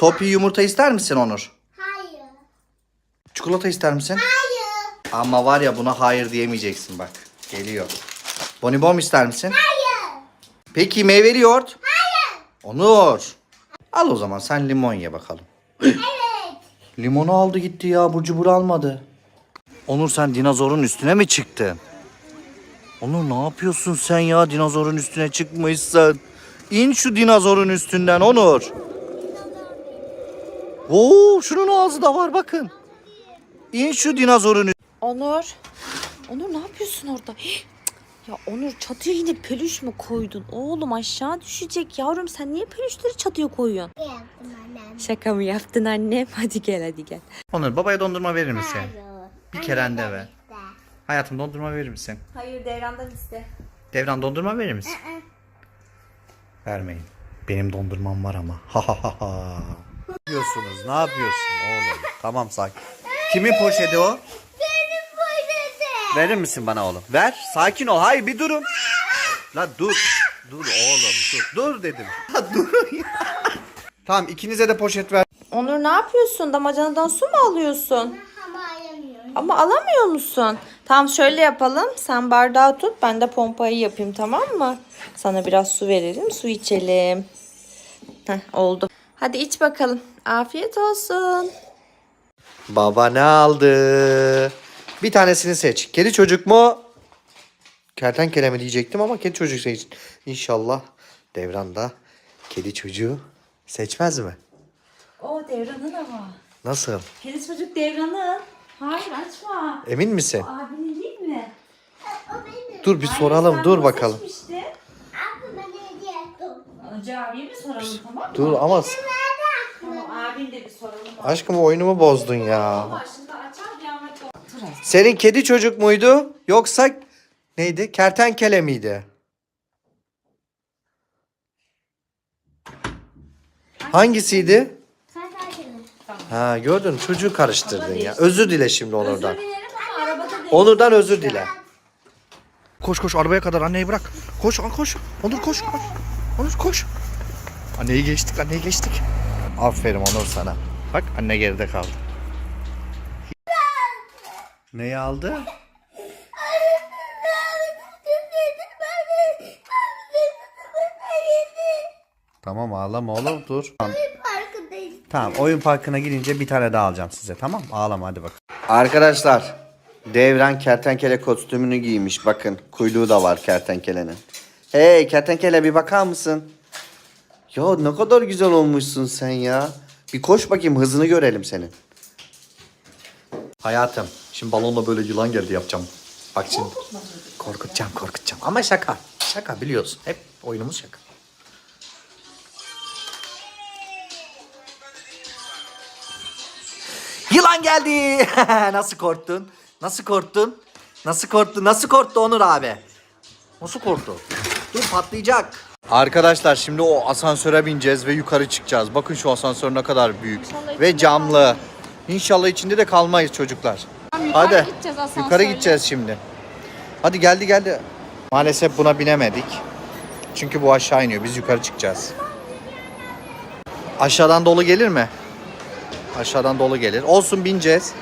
Topi yumurta ister misin Onur? Hayır. Çikolata ister misin? Hayır. Ama var ya buna hayır diyemeyeceksin bak. Geliyor. Bonibon ister misin? Hayır. Peki meyveli yoğurt? Hayır. Onur. Al o zaman sen limon ye bakalım. Evet. Limonu aldı gitti ya. Burcu cubur almadı. Onur sen dinozorun üstüne mi çıktın? Onur ne yapıyorsun sen ya? Dinozorun üstüne çıkmışsın. İn şu dinozorun üstünden Onur. Oo şunun ağzı da var bakın. İn şu dinozorun. Onur. Onur ne yapıyorsun orada? Ya Onur çatıya yine peluş mu koydun? Oğlum aşağı düşecek yavrum. Sen niye peluşları çatıya koyuyorsun? Yaptım annem? Şaka mı yaptın annem? Hadi gel hadi gel. Onur babaya dondurma verir misin? Hayır. Bir kere de ver. Hayatım dondurma verir misin? Hayır devrandan iste. Devran dondurma verir misin? Vermeyin. Benim dondurmam var ama. Ha ha ha ha. Ne yapıyorsunuz? Ne yapıyorsun oğlum? Tamam sakin. Kimin poşeti o? Benim poşetim. Verir misin bana oğlum? Ver. Sakin ol. Hayır bir durun. La dur. Dur oğlum dur. Dur dedim. La durun ya. Tamam ikinize de poşet ver. Onur ne yapıyorsun? Damacanadan su mu alıyorsun? Ama alamıyor musun? Tamam şöyle yapalım. Sen bardağı tut. Ben de pompayı yapayım tamam mı? Sana biraz su verelim. Su içelim. Heh, oldu. Hadi iç bakalım. Afiyet olsun. Baba ne aldı? Bir tanesini seç. Kedi çocuk mu? Kertenkele mi diyecektim ama kedi çocuk seç. İnşallah Devran da kedi çocuğu seçmez mi? O devranın ama. Nasıl? Kedi çocuk devranın. Hayır açma. Emin misin? Abinin değil mi? O benim. Dur bir soralım. Dur bakalım. Seçmişti. Önce abiye mi soralım tamam mı? Dur ama Tamam abin de bir soralım. aşkım oyunumu bozdun ya. Ama şimdi açar Senin kedi çocuk muydu yoksa neydi? Kertenkele miydi? Hangisiydi? Sakinim. Ha gördün çocuğu karıştırdın ya. Özür dile şimdi Onur'dan. dilerim ama arabada değil. Onur'dan özür dile. Koş koş arabaya kadar anneyi bırak. Koş koş. Onur koş koş. Onur koş. Anneyi geçtik anneyi geçtik. Aferin Onur sana. Bak anne geride kaldı. Neyi aldı? Tamam ağlama oğlum dur. Farkındayız. Tamam oyun parkına gidince bir tane daha alacağım size tamam Ağlama hadi bak. Arkadaşlar Devran kertenkele kostümünü giymiş bakın kuyruğu da var kertenkelenin. Hey kertenkele bir bakar mısın? Ya ne kadar güzel olmuşsun sen ya. Bir koş bakayım hızını görelim senin. Hayatım şimdi balonla böyle yılan geldi yapacağım. Bak şimdi korkutacağım korkutacağım ama şaka. Şaka biliyorsun hep oyunumuz şaka. Yılan geldi. Nasıl korktun? Nasıl korktun? Nasıl korktu? Nasıl korktu Onur abi? Nasıl korktu? Dur patlayacak. Arkadaşlar şimdi o asansöre bineceğiz ve yukarı çıkacağız. Bakın şu asansör ne kadar büyük ve camlı. İnşallah içinde de kalmayız çocuklar. Hadi gideceğiz yukarı gideceğiz şimdi. Hadi geldi geldi. Maalesef buna binemedik. Çünkü bu aşağı iniyor. Biz yukarı çıkacağız. Aşağıdan dolu gelir mi? Aşağıdan dolu gelir. Olsun bineceğiz.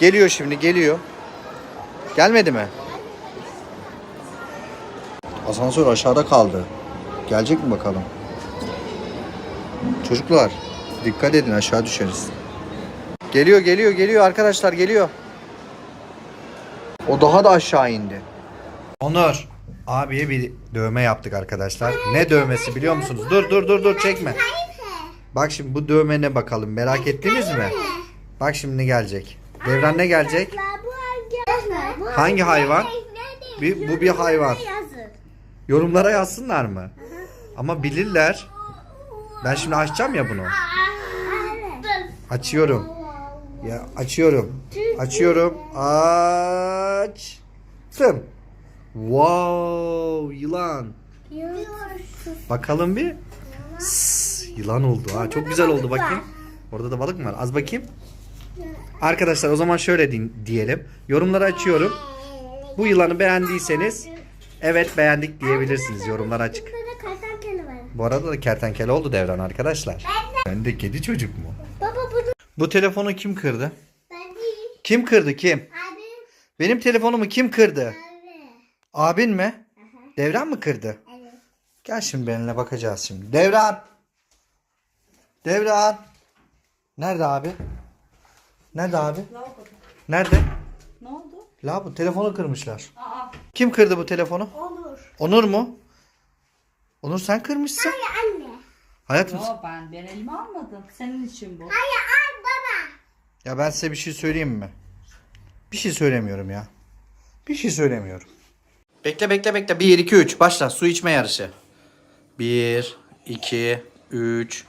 Geliyor şimdi geliyor. Gelmedi mi? Asansör aşağıda kaldı. Gelecek mi bakalım? Çocuklar dikkat edin aşağı düşeriz. Geliyor geliyor geliyor arkadaşlar geliyor. O daha da aşağı indi. Onur abiye bir dövme yaptık arkadaşlar. Ne dövmesi biliyor musunuz? Dur dur dur dur çekme. Bak şimdi bu dövme ne bakalım merak ettiniz mi? Bak şimdi ne gelecek. Devran ne gelecek? Bu hangi hayvan? Bir, bu bir hayvan. Yorumlara yazsınlar mı? Ama bilirler. Ben şimdi açacağım ya bunu. Açıyorum. Ya açıyorum. Açıyorum. Açtım. Wow, yılan. Bakalım bir. Sss, yılan oldu ha. Çok güzel oldu bakayım. Orada da balık mı var? Az bakayım. Arkadaşlar o zaman şöyle diyelim. Yorumları açıyorum. Bu yılanı beğendiyseniz evet beğendik diyebilirsiniz. Yorumlar açık. Bu arada da kertenkele oldu devran arkadaşlar. Ben de kedi çocuk mu? Baba bunu Bu telefonu kim kırdı? ben değil. Kim kırdı kim? Abi. Benim telefonumu kim kırdı? Abi. Abin mi? Devran mı kırdı? Evet. Gel şimdi benimle bakacağız şimdi. Devran. Devran. Nerede abi? Nerede abi? Nerede? Ne oldu? La bu telefonu kırmışlar. Kim kırdı bu telefonu? Olur. Onur mu? Onur sen kırmışsın. Hayır anne. Hayatım Yo ben ben elime almadım. Senin için bu. Hayır al baba. ya ben size bir şey söyleyeyim mi? Bir şey söylemiyorum ya. Bir şey söylemiyorum. Bekle bekle bekle. 1 2 3 başla su içme yarışı. 1 2 3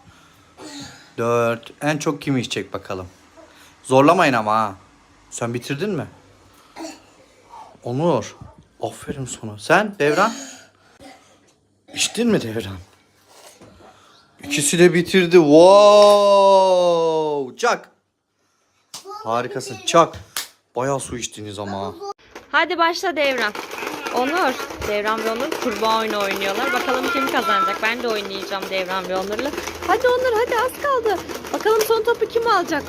4 en çok kim içecek bakalım. Zorlamayın ama ha. Sen bitirdin mi? Onur. Aferin sana. Sen Devran? İçtin mi Devran? İkisi de bitirdi. Wow! Çak. Harikasın. Çak. Bayağı su içtiniz ama. Hadi başla Devran. Onur. Devran ve Onur kurbağa oyunu oynuyorlar. Bakalım kim kazanacak. Ben de oynayacağım Devran ve Onur'la. Hadi Onur hadi az kaldı. Bakalım son topu kim alacak?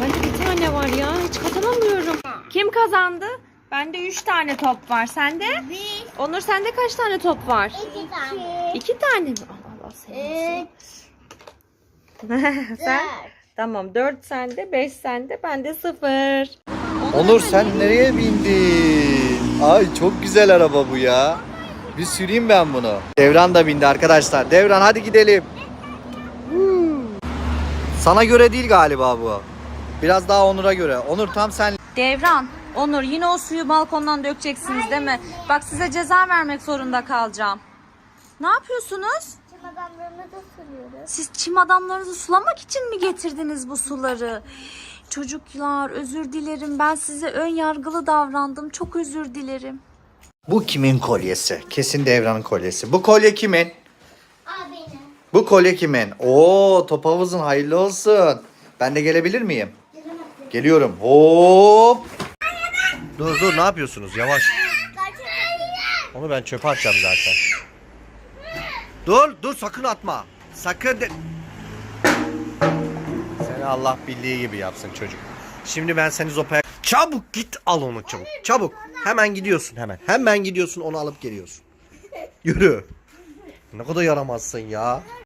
Bende bir tane var ya. Hiç kazanamıyorum. Kim kazandı? Bende 3 tane top var. Sende? Bir. Onur sende kaç tane top var? İki tane. İki tane mi? Allah Allah seni. Üç. Sen? Tamam 4 sende, 5 sende, bende 0. Onur sen nereye bindin? Ay çok güzel araba bu ya. Bir süreyim ben bunu. Devran da bindi arkadaşlar. Devran hadi gidelim. Sana göre değil galiba bu. Biraz daha Onur'a göre. Onur tam sen. Devran, Onur yine o suyu balkondan dökeceksiniz değil mi? Bak size ceza vermek zorunda kalacağım. Ne yapıyorsunuz? Çim adamlarını da sürüyoruz. Siz çim adamlarınızı sulamak için mi getirdiniz bu suları? Çocuklar özür dilerim. Ben size ön yargılı davrandım. Çok özür dilerim. Bu kimin kolyesi? Kesin Devran'ın kolyesi. Bu kolye kimin? Abinin. Bu kolye kimin? Oo top havuzun hayırlı olsun. Ben de gelebilir miyim? Geliyorum. Hop. Dur dur ne yapıyorsunuz? Yavaş. Onu ben çöpe atacağım zaten. Dur dur sakın atma. Sakın de... Seni Allah bildiği gibi yapsın çocuk. Şimdi ben seni zopaya... Çabuk git al onu çabuk. Çabuk. Hemen gidiyorsun hemen. Hemen gidiyorsun onu alıp geliyorsun. Yürü. Ne kadar yaramazsın ya.